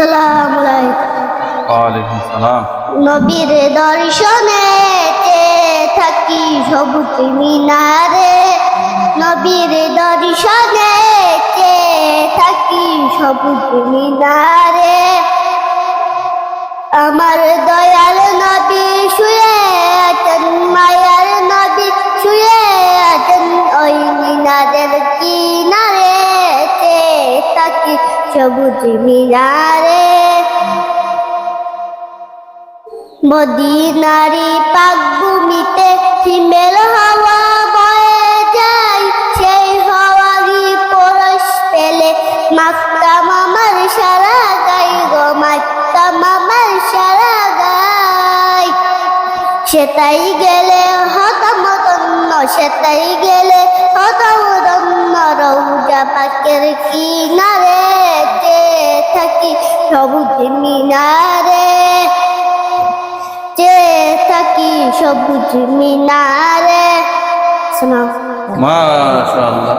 সালাম আলাইকুম। সালাম। নবীর দর্শনে থাকি সবুজ মিনারে? নবীর দর্শনে থাকি সবুজ মিনারে? আমার দয়াল সবুজ মিনারে। মদিনারি পাকভূমিতে হিমেল হাওয়া বয়ে যায়। সেই হাওয়ারি পরশ পেলে মাক্কাম আমার সারা গাই গো মাক্কাম মামার সারা গাই। সেটাই গেলে হতম তন্ন সেটাই গেলে হতম তন্ন রৌজা পাকের কিনারে সবুজ মিনারে যে থাকি সবুজ মিনারে। শোনা। মাশাআল্লাহ।